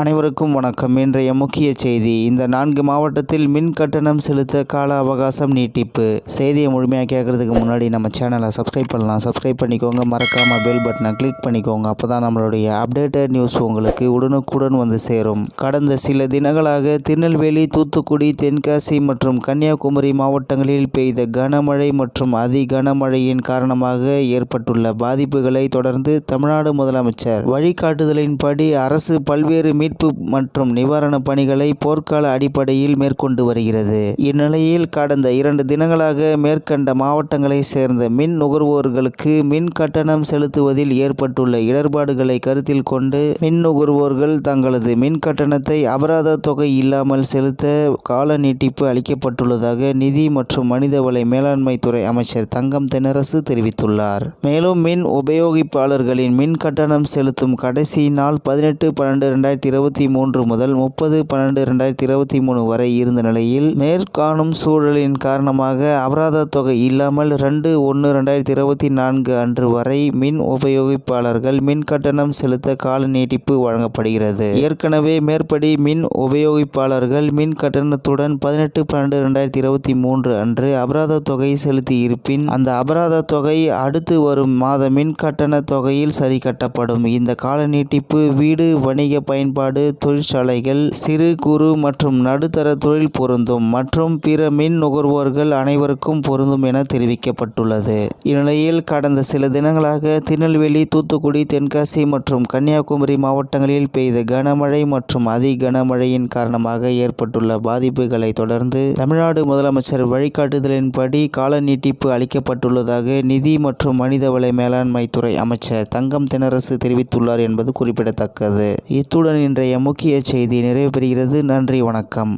அனைவருக்கும் வணக்கம். இன்றைய முக்கிய செய்தி இந்த நான்கு மாவட்டத்தில் மின் கட்டணம் செலுத்த கால அவகாசம் நீட்டிப்பு. செய்தியை முழுமையாக கேட்கறதுக்கு முன்னாடி நம்ம சேனலை சப்ஸ்கிரைப் பண்ணலாம். சப்ஸ்கிரைப் பண்ணிக்கோங்க. மறக்காமல் பெல் பட்டனை கிளிக் பண்ணிக்கோங்க. அப்போ தான் நம்மளுடைய அப்டேட்டட் நியூஸ் உங்களுக்கு உடனுக்குடன் வந்து சேரும். கடந்த சில தினங்களாக திருநெல்வேலி தூத்துக்குடி தென்காசி மற்றும் கன்னியாகுமரி மாவட்டங்களில் பெய்த கனமழை மற்றும் அதி கனமழையின் காரணமாக ஏற்பட்டுள்ள பாதிப்புகளை தொடர்ந்து தமிழ்நாடு முதலமைச்சர் வழிகாட்டுதலின்படி அரசு பல்வேறு மீட்பு மற்றும் நிவாரணப் பணிகளை போர்க்கால அடிப்படையில் மேற்கொண்டு வருகிறது. இந்நிலையில் கடந்த இரண்டு தினங்களாக மேற்கண்ட மாவட்டங்களைச் சேர்ந்த மின் நுகர்வோர்களுக்கு மின் கட்டணம் செலுத்துவதில் ஏற்பட்டுள்ள இடர்பாடுகளை கருத்தில் கொண்டு மின் நுகர்வோர்கள் தங்களது மின் கட்டணத்தை அபராத தொகை இல்லாமல் செலுத்த கால நீட்டிப்பு அளிக்கப்பட்டுள்ளதாக நிதி மற்றும் மனிதவளை மேலாண்மை துறை அமைச்சர் தங்கம் தென்னரசு தெரிவித்துள்ளார். மேலும் மின் உபயோகிப்பாளர்களின் மின் கட்டணம் செலுத்தும் கடைசி நாள் பதினெட்டு பன்னெண்டு ரெண்டாயிரத்தி இருபத்தி மூன்று முதல் முப்பது பன்னெண்டு ரெண்டாயிரத்தி இருபத்தி மூணு வரை இருந்த நிலையில் மேற்காணும் சூழலின் காரணமாக அபராத தொகை இல்லாமல் ரெண்டு ஒன்று ரெண்டாயிரத்தி இருபத்தி நான்கு அன்று வரை மின் உபயோகிப்பாளர்கள் மின் கட்டணம் செலுத்த கால நீட்டிப்பு வழங்கப்படுகிறது. ஏற்கனவே மேற்படி மின் உபயோகிப்பாளர்கள் மின் கட்டணத்துடன் பதினெட்டு பன்னெண்டு ரெண்டாயிரத்தி இருபத்தி மூன்று அன்று அபராத தொகை செலுத்தி இருப்பின் அந்த அபராத தொகை அடுத்து வரும் மாத மின் கட்டண தொகையில் சரி கட்டப்படும் இந்த கால நீட்டிப்பு வீடு வணிக பயன்பாடு தொழிற்சாலைகள் சிறு குறு மற்றும் நடுத்தர தொழில் பொருந்தும் மற்றும் பிற மின் நுகர்வோர்கள் அனைவருக்கும் பொருந்தும் என தெரிவிக்கப்பட்டுள்ளது. இந்நிலையில் கடந்த சில தினங்களாக திருநெல்வேலி தூத்துக்குடி தென்காசி மற்றும் கன்னியாகுமரி மாவட்டங்களில் பெய்த கனமழை மற்றும் அதி கனமழையின் காரணமாக ஏற்பட்டுள்ள பாதிப்புகளை தொடர்ந்து தமிழ்நாடு முதலமைச்சர் வழிகாட்டுதலின்படி கால நீட்டிப்பு அளிக்கப்பட்டுள்ளதாக நிதி மற்றும் மனிதவள மேலாண்மை துறை அமைச்சர் தங்கம் தினரசு தெரிவித்துள்ளார் என்பது குறிப்பிடத்தக்கது. இத்துடன் இன்றைய முக்கிய செய்தி நிறைவு பெறுகிறது நன்றி வணக்கம்.